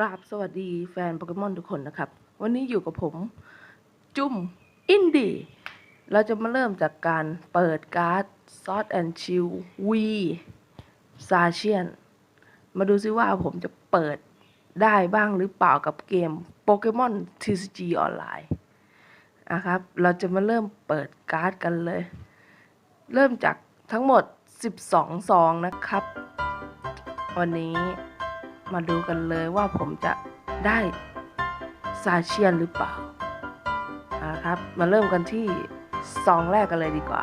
กราบสวัสดีแฟนโปเกมอนทุกคนนะครับ วันนี้อยู่กับผมจุ้มอินดี้เราจะมาเริ่มจากการเปิดการ์ดซอสแอนชิลวีซาเชียน มาดูซิว่าผมจะเปิดได้บ้างหรือเปล่ากับเกมโปเกมอน TCG ออนไลน์นะครับ เราจะมาเริ่มเปิดการ์ดกันเลย เริ่มจากทั้งหมด 12 ซองนะครับ วันนี้ มาดูกันเลยว่าผมจะได้ซาเชียนหรือเปล่าเอาละครับ มาเริ่มกันที่ซองแรกกันเลยดีกว่า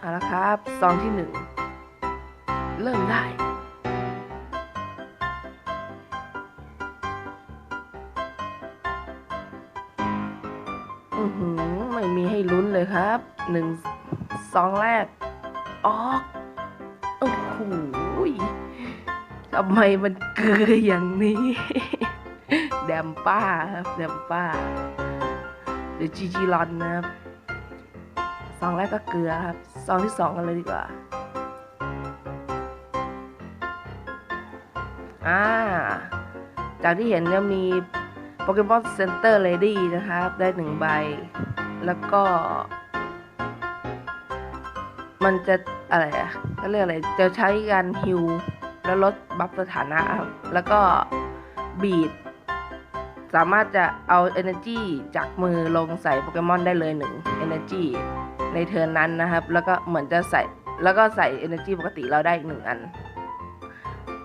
เอาละครับซองที่หนึ่งเริ่มได้ อือหือ ไม่มีให้ลุ้นเลยครับหนึ่งซองแรก ออก ทำไมมันเกลืออย่างนี้ แดมป้าครับแดมป้าหรือจีจีรอนนะครับซองแรกก็เกลือครับซองที่สองกันเลยดีกว่าอ่าจากที่เห็นจะมีโปเกมอนเซ็นเตอร์เลดี้นะครับ ได้หนึ่งใบ แล้วก็ มันจะอะไรอะ เรียกอะไรจะใช้การฮิวแล้วลดบัฟสถานะครับแล้วก็บีดสามารถจะเอา Energy จากมือลงใส่โปเกมอนได้เลยหนึ่ง Energy ในเทิร์นนั้นนะครับ แล้วก็เหมือนจะใส่แล้วก็ใส่ Energy ปกติเราได้อีกหนึ่งอัน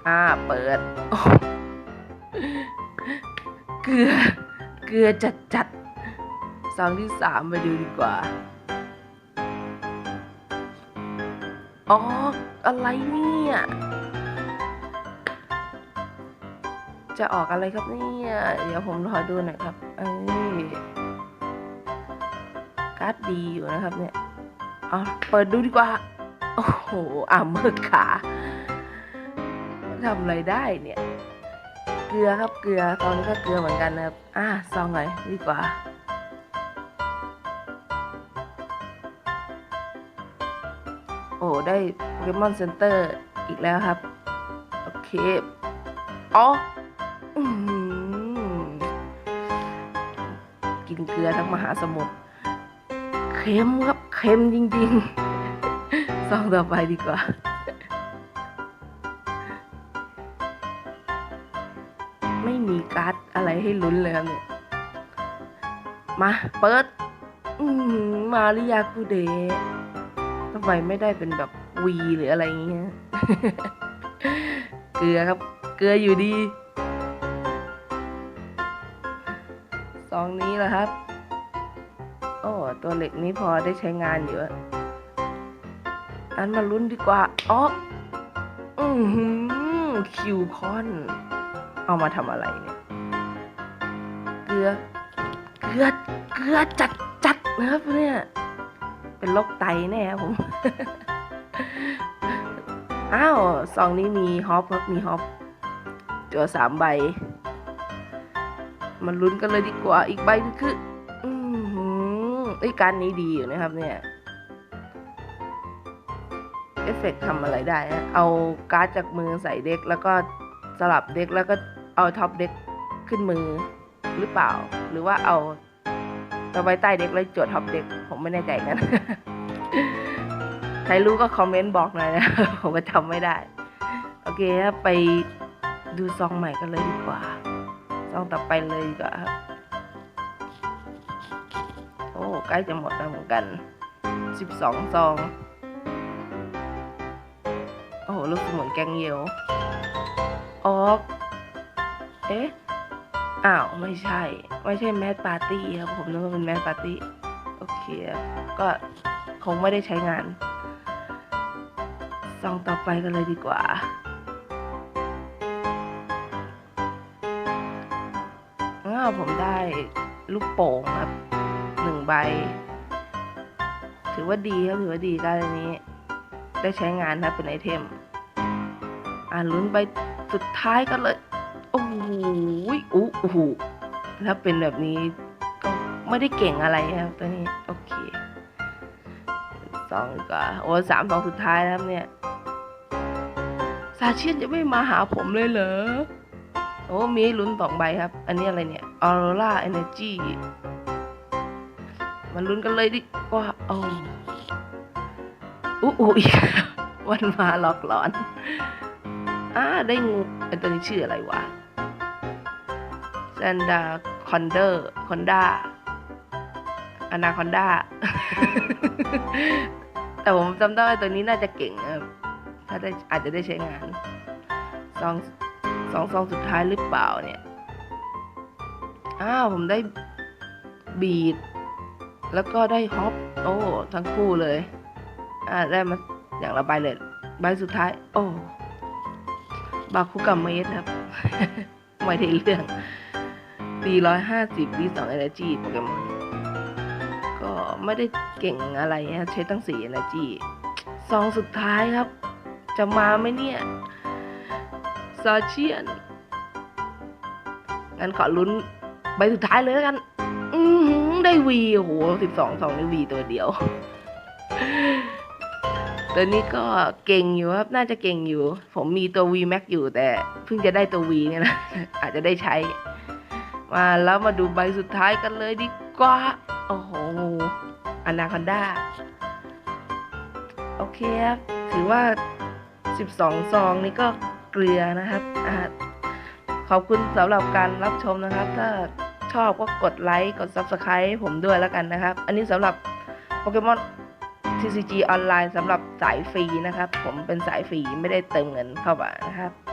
อ่า เปิด เกลือ เกลือจัดจัดๆซองที่สามไปดูดีกว่า อ๋อ อะไรเนี่ย จะออกอะไรครับเนี่ย เดี๋ยวผมรอดูหน่อยครับ เอ้ย การ์ดดีอยู่นะครับเนี่ยอ๋อเปิดดูดีกว่า โอ้โหอ่าเมื่อขาทำอะไรได้เนี่ย เกลือครับเกลือ ตอนนี้ก็เกลือเหมือนกันนะครับ อ่าซองหน่อยดีกว่า โอ้ ได้โปเกมอนเซ็นเตอร์อีกแล้วครับ โอเคอ๋อกินเกลือทั้งมหาสมุทรเค็มครับ เค็มจริงๆซองต่อไปดีกว่าไม่มีการ์ดอะไรให้ลุ้นเลยครับเนี่ย มา เปิด มาริยากูเดะ ไมไม่ได้เป็นแบบวีหรืออะไรอย่างเงี้ยเกลือครับ เกลืออยู่ดีซองนี้แหละครับโอ้ตัวเหล็กนี้พอได้ใช้งานอยู่อันมาลุ้นดีกว่าอ๋ออือหือคิวคอน เอามาทำอะไรเนี่ย เกลือ เกลือ เกลือจัดจัดนะครับเนี่ย เป็นโรคไตแน่ครับผม อ้าวซองนี้มีฮอปครับมีฮอปเจอสามใบ มันลุ้นกันเลยดีกว่า อีกใบนึงคืออือหือไอ้การนี้ดีอยู่นะครับ เนี่ย เอฟเฟกทำอะไรได้ เอาการ์ดจากมือใส่เด็ก แล้วก็สลับเด็กแล้วก็เอาท็อปเด็กขึ้นมือหรือเปล่า หรือว่าเอา เอาไว้ใต้เด็กแล้วจดท็อปเด็ก ผมไม่แน่ใจกันใครรู้ก็คอมเมนต์บอกหน่อยนะ ผมก็จำไม่ได้ โอเคครับไปดูซองใหม่กันเลยดีกว่า ซองต่อไปเลยดีกว่าครับโอ้ใกล้จะหมดแล้วเหมือนกันสิบสองซอง โอ้โหรู้สึกเหมือนแกงเยวออก เอ๊ะ อ้าวไม่ใช่ ไม่ใช่แมสปาร์ตี้ครับผมนึกว่าเป็นแมสปาร์ตี้โอเค ก็คงไม่ได้ใช้งานซองต่อไปกันเลยดีกว่า อ้าวผมได้ลูกโป่งครับหนึ่งใบ ถือว่าดีครับถือว่าดีการันนี้ ได้ใช้งานครับเป็นไอเทม อ่าลุ้นใบสุดท้ายกันเลย โอ้โหอู้โอ้โหถ้าเป็นแบบนี้ก็ไม่ได้เก่งอะไรครับตัวนี้ โอเคสองดีกว่าโอ้สามสองสุดท้ายแล้วครับเนี่ยซาเชียนจะไม่มาหาผมเลยเหรอโอ้มีลุ้นสองใบครับ อันนี้อะไรเนี่ยออโรราเอเนจีมาลุ้นกันเลยดิว่าโอ้อู้อู้อีกวันมาหลอกหลอน อ่า ได้งูไอตัวนี้ชื่ออะไรวะ แซนดาคอนเดอร์คอนด้าอนาคอนด้าแต่ผมจำได้ตัวนี้น่าจะเก่งครับถ้าได้อาจจะได้ใช้งานซองสองซองสุดท้ายหรือเปล่าเนี่ย อ้าว ผมได้บีด แล้วก็ได้ฮอป โอ้ ทั้งคู่เลย อ่า ได้มาอย่างละใบเลย ใบสุดท้าย โอ้ บาคุกาเมสครับ ไม่ได้เรื่อง 450วี2 energy โปเกมอนก็ไม่ได้เก่งอะไรนะใช้ตั้ง 4 energy ซองสุดท้ายครับ จะมาไหมเนี่ยซาเชียน งั้นขอลุ้นใบสุดท้ายเลยแล้วกัน อืได้วีโอ้โหสิบสองสองได้วีตัวเดียว ตัวนี้ก็เก่งอยู่ครับ น่าจะเก่งอยู่ ผมมีตัว V Max อยู่แต่ เพิ่งจะได้ตัว V เนี่ยนะ อาจจะได้ใช้ มาแล้วมาดูใบสุดท้ายกันเลยดีกว่า โอ้โหอนาคอนด้าโอเคครับ ถือว่า 12 ซองนี่ก็เกลือนะครับอขอบคุณสำหรับการรับชมนะครับ ถ้าชอบก็กดไลค์ กด Subscribe ผมด้วยแล้วกันนะครับ อันนี้สำหรับโปเกมอน TCG ออนไลน์สำหรับสายฟรีนะครับ ผมเป็นสายฟรีไม่ได้เติมเงินเข้ามานะครับ